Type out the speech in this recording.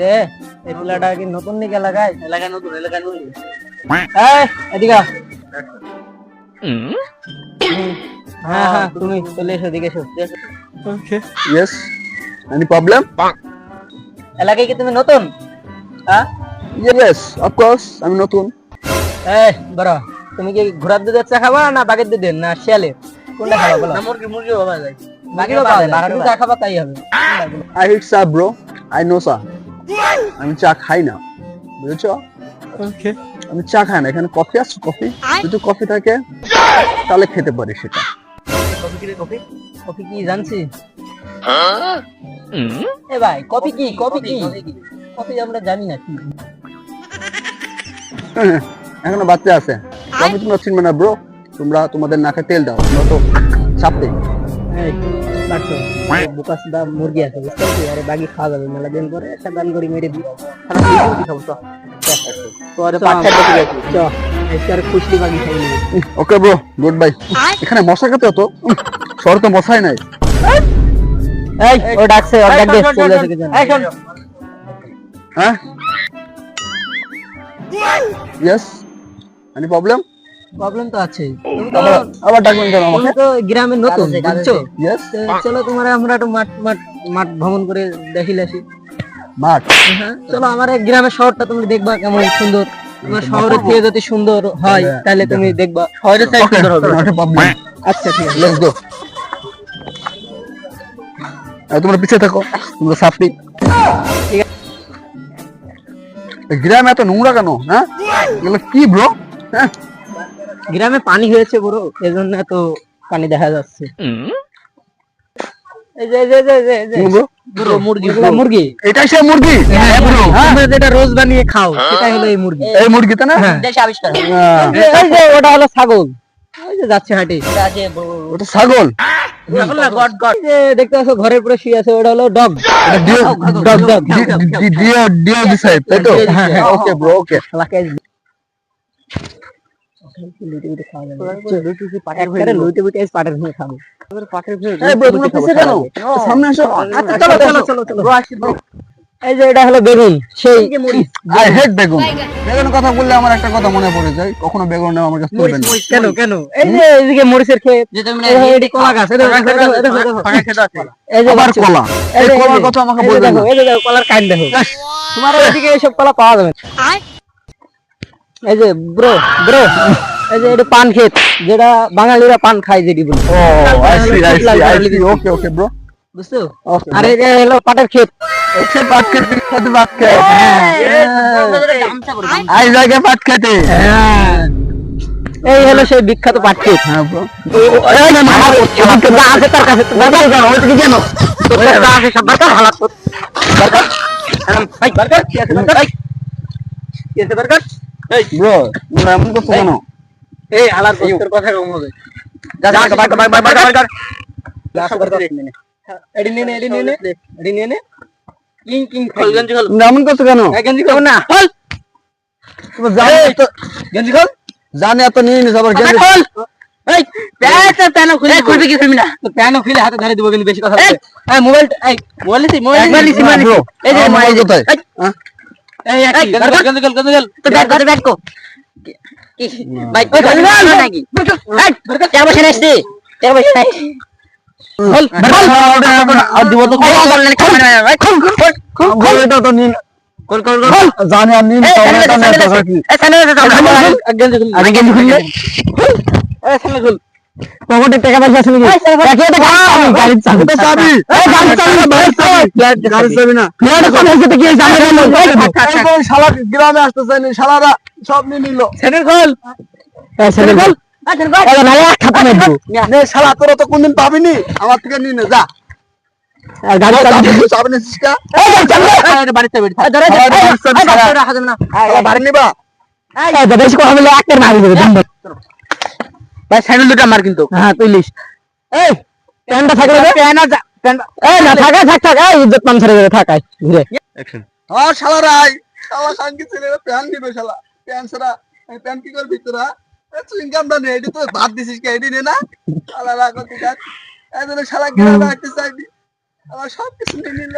রে এই পোলাটা কি নতুন নাকি এলাকায়? এলাকায় নতুন এলাকায় নতুন। এই এদিকে হ্যাঁ হ্যাঁ তুমি চলে এসো এদিকে এসো। ওকে ইয়েস এনি প্রবলেম এলাকায় কি তুমি নতুন? হ্যাঁ? ইয়েস অফ কোর্স আমি নতুন। এই বড় তুমি কি ঘোড়ার দুধের চা খাবা না বাগের দুধের না শিয়ালের? কোনটা খাবা বলো মুরগি মুরগি যায় তুমি খাবা তাই হবে I hate cha bro I know cha আমি চা খাই না বুঝেছ? ওকে আমি চা খাই না এখানে কফি আছে কফি যদি কফি থাকে তাহলে খেতে পারি সেটা। কফি কি রে কফি কফি কি জানছি? এ ভাই কফি কি কফি কি? কফি আমরা জানি না কি। এখনও বাচ্চা আছে। কফি তোমরা চিনবে না ব্রো তোমরা তোমাদের নাকে তেল দাও তোমরা তো দা মুরগি আছে বুঝতে পারছি আরে বাকি খাওয়া যাবে মেলা দিন পরে একটা করে মেরে দিই ওকে ব্রো গুড বাই। এখানে মশা খেতে হতো? শহরে তো মশাই নাই। এই ও ডাকছে ও ডাক দে চলে আসে কিছু এই শোন হ্যাঁ? ইয়েস এনি প্রবলেম প্রবলেম তো আছে আবার আবার ডাকবেন কেন আমাকে? তো গ্রামে নতুন বুঝছ? চলো তোমার আমরা একটু মাঠ মাঠ মাঠ ভ্রমণ করে দেখিলে আসি মাঠ? হ্যাঁ, চলো আমার গ্রামের শহরটা তুমি দেখবা কেমন সুন্দর। তোমার শহরের থেকে যদি সুন্দর হয় তাহলে তুমি দেখবা। শহরের সুন্দর হবে। আচ্ছা ঠিক আছে। লেটস গো তোমরা পিছিয়ে থাকো তোমরা ঠিক গ্রামে এত নোংরা কেন হ্যাঁ? এগুলো কি ব্রো হ্যাঁ? গ্রামে পানি হয়েছে বড় এজন্য তো পানি দেখা যাচ্ছে। মুরগি এটাই সে মুরগি? তোমরা যেটা রোজ বানিয়ে খাও সেটাই হলো এই মুরগি। এই না। আবিষ্কার। ওটা হলো ছাগল। ওই যে যাচ্ছে হাটে। ওটা ছাগল? God God. যে দেখতে পাচ্ছ ঘরের উপরে শুয়ে আছে ওটা হলো ডগ। Dog dog. ডিও ডিও দিস তাই তো? হ্যাঁ, হ্যাঁ। Okay bro okay. এলাকায় লুটে খাওয়া যাবে। একবারে লুটে বুটে আজ পাটের ভেঙে খাব। এই ব্রো তোমরা পিছিয়ে কেন সামনে আসো। আচ্ছা, চলো, চলো, চলো, চলো। এই যে এটা হলো বেগুন সেই আই হেট বেগুন। বেগুনের কথা বললে আমার একটা কথা মনে পড়ে যায়। কখনো বেগুন নেওয়া আমার কাছে তুলবেন কেন কেন? এই যে এইদিকে মরিচের ক্ষেত যে তুমি এই কলা গাছ এই দেখো, এই দেখো, এই দেখো, এই দেখো। এই যে আবার কলা। এই এই কলার কথা আমাকে এই দেখো, এই যে দেখো, কলার কাইন্ড দেখো। তোমার এদিকে এইসব কলা পাওয়া যাবে না। এই যে ব্রো ব্রো। এই যে এটা পান ক্ষেত যেটা বাঙালিরা পান খায় যেটি বলে। ও ওকে ওকে ব্রো বুঝছ? আর এই হলো পাটের ক্ষেত। ওকে পাট খেতে বিখ্যাত পাট খেতে আই জায়গা পাট খেতে। হ্যাঁ এই হলো সেই বিখ্যাত পাট ক্ষেত। হ্যাঁ ব্রো আছে তার কাছে বারকার কেন ওই থেকে কেন আছে সব বারকার হালাত কর ভাই বারকার কি আছে? বারকার কি আছে? বারকার এই। ব্রো তোমরা এমন করছ কেন? এই হালাত তোর কথা কম হবে। যা যা বারকার বারকার বারকার বারকার গাছ বারকার এডি নিয়ে নে এডি নিয়ে নে। এডি নিয়ে নে। কিং কিং খোল গঞ্জি খোল তোমরা এমন করছ কেন? এই গঞ্জি খোল। না? খোল তোমরা জানো এত গঞ্জি খোল। জানে এত নিয়ে নিস আবার গেলে খোল। এই প্যান্ট প্যান্ট খুলে। খুলবি কি খুলবি না? তো প্যান্ট খুলে হাতে ধরে দিব কিন্তু বেশি কথা বলছে এই মোবাইল এই মোবাইল লিসি মোবাইল একবার লিসি লিসি, মোবাইল bro। এই যে আমার মোবাইল মোবাইল কোথায়? হ্যাঁ? এই এই গঞ্জি খোল গঞ্জি খোল গঞ্জি খোল। তো ব্যাট করে ব্যাট কো? ভাই নাকি? টাকা পয়সা আসছে আছে, পকেটে টাকা পয়সা নাকি? গাড়ির চাবি। চাবি। না। ফ্ল্যাট কি শালা গ্রামে আসতে চাইনি শালারা সব নিয়ে নিল। সেনের শালা তোরা তো কোনদিন পাবিনি? আমার থেকে নিয়ে নে যা। ভাই স্যান্ডেল দুটো মার কিন্তু। হ্যাঁ তুই লিস। এই। প্যান্টটা থাকলে প্যান্ট এই না থাকা থাক থাক এই ইজ্জত মান ছেড়ে দেবে থাকাই ঘুরে। ও শালা রাই শালা খানকি ছেলে প্যান দিবে শালা। প্যান ছাড়া প্যান কি করবি তোরা? ইনকামটা নে এটা তো ভাত দিছিস কে এটি নে না? শালা কাজ এজন্য শালা গ্রামে রাখতে চাইনি। আমার সব কিছু নিয়ে নিল